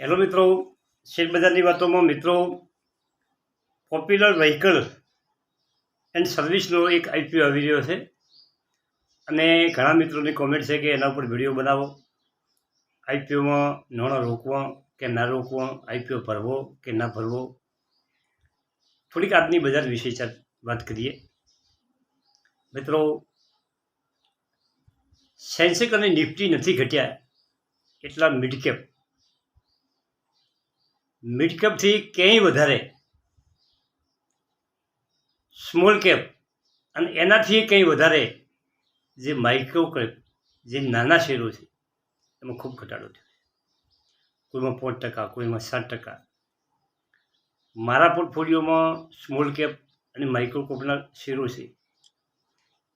Hello મિત્રો. શેરબજારની વાતોમાં, મિત્રો પોપ્યુલર વ્હીકલ એન્ડ સર્વિસનો એક આઈપીઓ આવી રહ્યો છે. અને ઘણા મિત્રોની કોમેન્ટ છે કે એના ઉપર વીડિયો બનાવો. આઈપીઓમાં નાણાં રોકવા કે ના રોકવા, આઈપીઓ ભરવો કે ના ભરવો. થોડીક આજની બજાર વિશે વાત કરીએ. મિત્રો સેન્સેક અને નિફ્ટી નથી ઘટ્યા. એટલા મિડકેપ મિડકેપથી ક્યાંય વધારે? સ્મોલ કેપ અને એનાથી કંઈ વધારે? જે માઇક્રો કેપ જે નાના શેરો છે, એમાં ખૂબ ઘટાડો થયો છે. કોઈમાં પાંચ ટકા, કોઈમાં સાત ટકા. મારા પોર્ટફોલિયોમાં સ્મોલ કેપ અને માઇક્રો કેપના શેરો છે,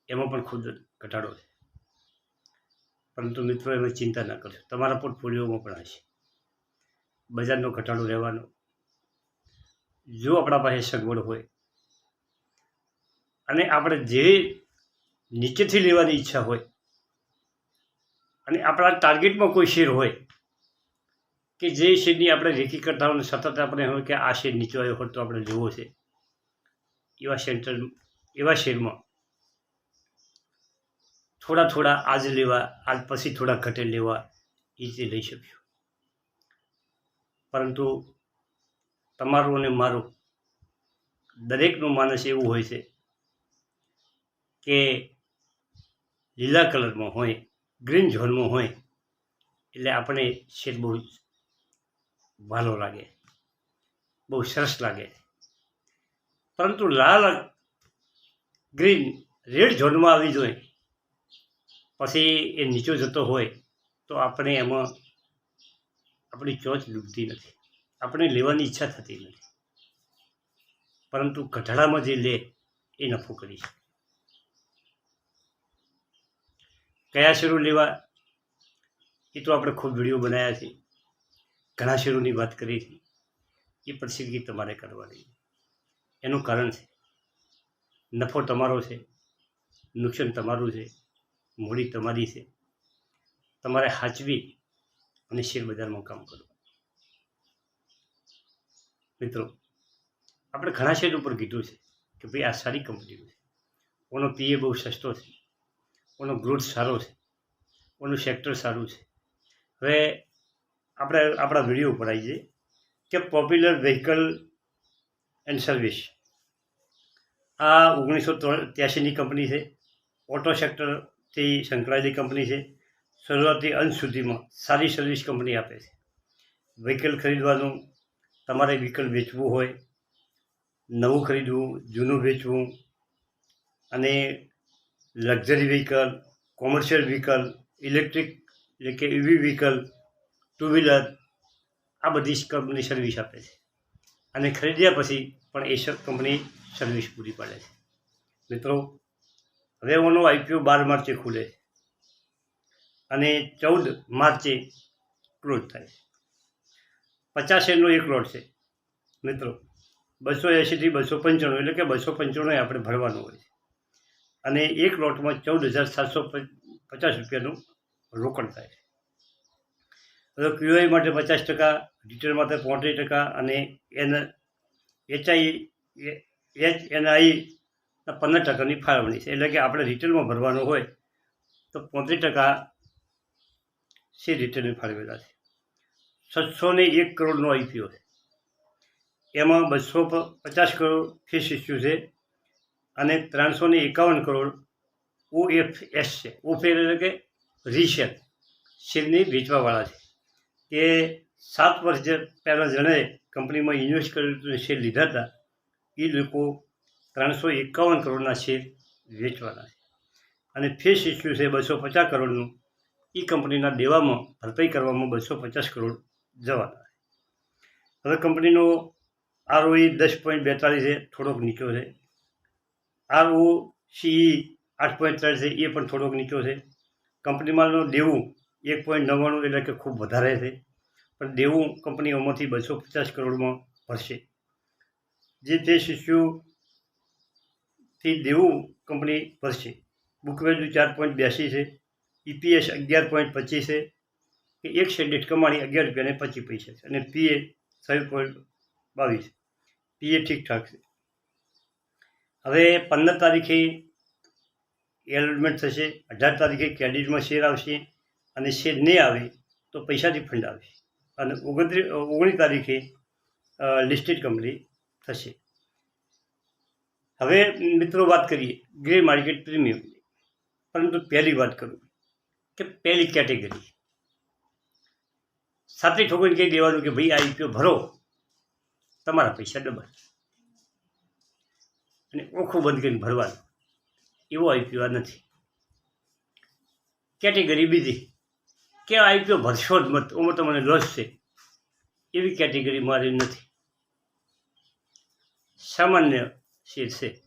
એમાં પણ ખૂબ ઘટાડો છે. પરંતુ મિત્રો, એમાં ચિંતા ના કરશો. તમારા પોર્ટફોલિયોમાં પણ હશે. બજારનો ઘટાડો રહેવાનો. જો આપણા પાસે સગવડ હોય અને આપણે જે નીચેથી લેવાની ઈચ્છા હોય અને આપણા ટાર્ગેટમાં કોઈ શેર હોય કે જે શેરની આપણે રેકી કરતા હોય સતત આપણે હોય કે આ શેર નીચો આવ્યો હોય તો આપણે જોવો છે, એવા સેન્ટર, એવા શેરમાં થોડા થોડા આજ લેવા, આજ પછી થોડા ઘટે લેવા એ રીતે લઈ શક્યો પરંતુ તમારું અને મારું દરેકનું માનસ એવું હોય છે કે લીલા કલરમાં હોય, ગ્રીન ઝોનમાં હોય, એટલે આપણે શેર બહુ ભાલો લાગે, બહુ સરસ લાગે. પરંતુ લાલ ગ્રીન રેડ ઝોનમાં આવી જોઈએ પછી એ નીચો જતો હોય, તો આપણે એમાં આપણી ચોચ ડૂબતી નથી. આપણે લેવાની ઈચ્છા થતી નથી. પરંતુ ઘટાડામાં જે લે, એ નફો કરી શકે. કયા શેરો લેવા? એ તો આપણે ખૂબ વીડિયો બનાવ્યા છે. ઘણા શેરોની વાત કરી છે. એ પસંદગી તમારે કરવાની એનું કારણ છે, નફો તમારો છે, નુકસાન તમારું છે, મૂડી તમારી છે. તમારે હાચવી અને શેર બજારમાં કામ કરવું. મિત્રો, આપણે ઘણા શેર ઉપર કીધું છે કે ભાઈ આ સારી કંપનીઓ છે. ઓનો પીએ બહુ સસ્તો છે. ઓનો ગ્રોથ સારો છે. ઓનું સેક્ટર સારું છે. હવે આપણે આપણા વીડિયો ઉપર આવી જઈએ કે પોપ્યુલર વ્હીકલ એન્ડ સર્વિસ આ ઓગણીસો ત્યાસીની કંપની છે. ઓટો સેક્ટરથી સંકળાયેલી કંપની છે. શરૂઆતથી અંત સુધીમાં સારી સર્વિસ કંપની આપે છે. વ્હીકલ ખરીદવાનું તમારે વ્હીકલ વેચવું હોય, નવું ખરીદવું, જૂનું વેચવું અને luxury vehicle, commercial vehicle, electric એટલે કે ઇવી વ્હીકલ, ટુ વ્હીલર, આ બધી કંપની સર્વિસ આપે છે. અને ખરીદ્યા પછી પણ એ કંપની સર્વિસ પૂરી પાડે છે. મિત્રો, હવે ઓનો આઈપીઓ બાર માર્ચે ખુલે છે. અને ચૌદ માર્ચે ક્લોઝ થાય પચાસ શેરનો એક લોટ છે. મિત્રો બસો એંશીથી બસો પંચાણું, એટલે કે બસો પંચાણું આપણે ભરવાનું હોય છે. અને એક લોટમાં ચૌદ હજાર સાતસો પચાસ રૂપિયાનું રોકડ થાય છે. હવે ક્યુઆઈ માટે પચાસ ટકા, રિટેલ માટે પોત્રીસ ટકા અને એન, એચઆઈ એચ એનઆઈ પંદર ટકાની ફાળવણી છે. એટલે કે આપણે રિટેલમાં ભરવાનું હોય તો પોત્રીસ ટકા છે રિટેલની ફાળવેલા છે. સાતસો ને એક કરોડનો આઈપીઓ છે. એમાં બસો પચાસ કરોડ ફીસ ઇસ્યુ છે અને ત્રણસો ને એકાવન કરોડ ઓએફ એસ છે. ઓફેર એટલે કે રીશેર શેરની વેચવાવાળા છે. કે સાત વર્ષ પહેલાં જણે કંપનીમાં ઇન્વેસ્ટ કર્યું શેર લીધા હતા એ લોકો ત્રણસો એકાવન કરોડના શેર વેચવાના છે. અને ફીસ ઇસ્યુ છે બસો પચાસ કરોડનું. એ કંપનીના દેવામાં ભરપાઈ કરવામાં બસો પચાસ કરોડ જવાના. હવે કંપનીનો આરઓઈ દસ પોઈન્ટ બેતાલીસ છે, થોડોક નીચો છે. આરઓ સીઈ આઠ પોઈન્ટ ત્રણ છે, એ પણ થોડોક નીચો છે. કંપનીમાંનું દેવું એક પોઈન્ટ નવ્વાણું એટલે કે ખૂબ વધારે છે. પણ દેવું કંપનીઓમાંથી બસો પચાસ કરોડમાં ભરશે. જે તે શિષ્યુથી દેવું કંપની ભરશે. બુક વેલ્યુ ચાર પોઈન્ટ બ્યાસી છે. ઈપીએસ અગિયાર પોઈન્ટ પચીસે કે એક શેર દીઠ કમાણી અગિયાર રૂપિયાને પચીસ પૈસા છે. અને પીએ છ પોઈન્ટ બાવીસ. પીએ ઠીકઠાક છે. હવે પંદર તારીખે એલોટમેન્ટ થશે, અઢાર તારીખે ક્રેડિટમાં શેર આવશે અને શેર નહીં આવે તો પૈસા રિફંડ આવશે અને ઓગણત્રીસ ઓગણીસ તારીખે લિસ્ટેડ કંપની થશે. હવે મિત્રો વાત કરીએ ગ્રે માર્કેટ પ્રીમિયમની પરંતુ પહેલી વાત કરું. કે પહેલી કેટેગરી. સાચી ઠોકર કહી દેવાનું કે ભાઈ આ રૂપિયો ભરો. તમારા પૈસા ડબલ. અને ઓખું બંધ કરીને ભરવાનું. એવો આઈપીઓ નથી. કેટેગરી બીજી. કે આઈપીઓ ભરશો જ મત, ઓમાં તમને લોસ છે. એવી કેટેગરી મારી નથી. સામાન્ય છે.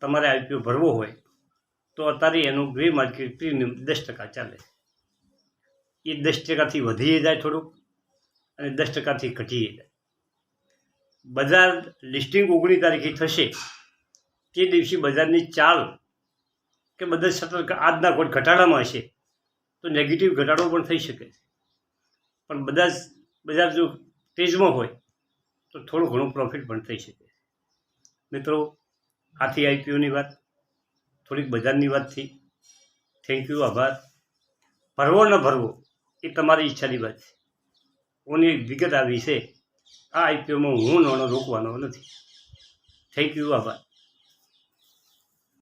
તમારે આઈપીઓ ભરવો હોય તો અત્યારે એનું ગ્રે માર્કેટ પ્રીમિયમ દસ ટકા ચાલે. એ દસ ટકાથી વધી જાય થોડુંક અને દસ ટકાથી ઘટી જાય. બજાર લિસ્ટિંગ ઓગણીસ તારીખે થશે. તે દિવસે બજારની ચાલ કે બધા સતત આજના કોઈ ઘટાડામાં હશે, તો નેગેટિવ ઘટાડો પણ થઈ શકે છે. પણ બધા બજાર જો તેજમાં હોય, તો થોડું ઘણું પ્રોફિટ પણ થઈ શકે મિત્રો, આથી આઈપીઓની વાત. થોડીક બજારની વાત થઈ થેન્ક યુ આભાર. ભરવો ન ભરવો, એ તમારી ઈચ્છાની વાત છે. ઓની વિગત આવી છે, આ આઈપીઓમાં હું નાણો રોકવાનો નથી. થેન્ક યુ આભાર.